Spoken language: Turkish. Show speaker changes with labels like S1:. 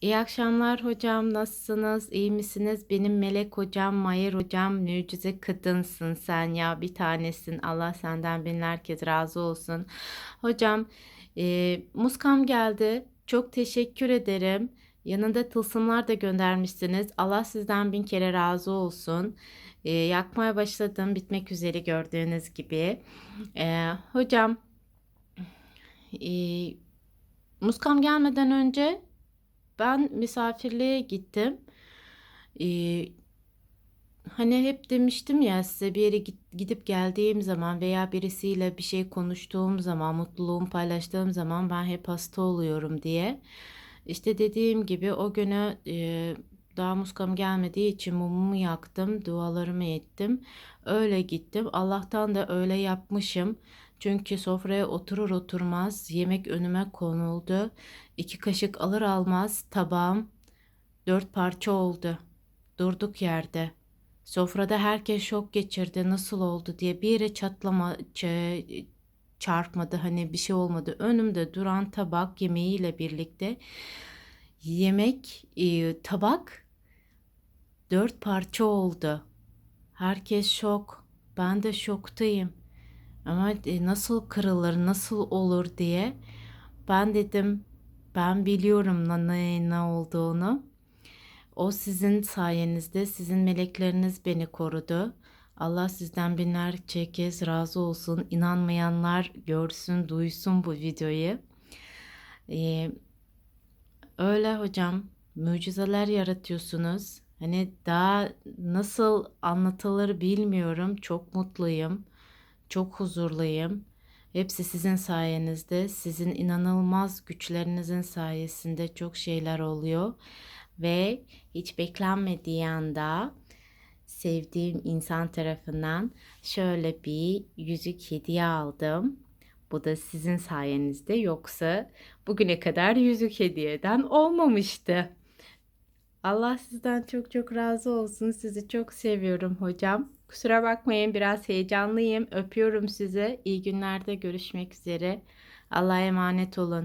S1: İyi akşamlar hocam. Nasılsınız? İyi misiniz? Benim Melek hocam, Mayer hocam, mucize kadınsın sen ya. Bir tanesin. Allah senden binler kez razı olsun. Hocam, e, muskam geldi. Çok teşekkür ederim. Yanında tılsımlar da göndermişsiniz. Allah sizden bin kere razı olsun. E, yakmaya başladım. Bitmek üzere gördüğünüz gibi. E, hocam, e, muskam gelmeden önce ben misafirliğe gittim. Ee, hani hep demiştim ya size bir yere gidip geldiğim zaman veya birisiyle bir şey konuştuğum zaman, mutluluğumu paylaştığım zaman ben hep hasta oluyorum diye. İşte dediğim gibi o günü e, daha muskam gelmediği için mumumu yaktım, dualarımı ettim. Öyle gittim. Allah'tan da öyle yapmışım. Çünkü sofraya oturur oturmaz yemek önüme konuldu. İki kaşık alır almaz tabağım dört parça oldu. Durduk yerde. Sofrada herkes şok geçirdi. Nasıl oldu diye bir yere çatlama çarpmadı. Hani bir şey olmadı. Önümde duran tabak yemeğiyle birlikte yemek e, tabak dört parça oldu. Herkes şok. Ben de şoktayım. Ama e, nasıl kırılır, nasıl olur diye ben dedim ben biliyorum ne, ne olduğunu. O sizin sayenizde, sizin melekleriniz beni korudu. Allah sizden binlerce kez razı olsun. İnanmayanlar görsün, duysun bu videoyu. Ee, öyle hocam, mucizeler yaratıyorsunuz. Hani daha nasıl anlatılır bilmiyorum. Çok mutluyum. Çok huzurluyum. Hepsi sizin sayenizde, sizin inanılmaz güçlerinizin sayesinde çok şeyler oluyor ve hiç beklenmediği anda sevdiğim insan tarafından şöyle bir yüzük hediye aldım. Bu da sizin sayenizde yoksa bugüne kadar yüzük hediyeden olmamıştı. Allah sizden çok çok razı olsun. Sizi çok seviyorum hocam. Kusura bakmayın biraz heyecanlıyım. Öpüyorum sizi. İyi günlerde görüşmek üzere. Allah'a emanet olun.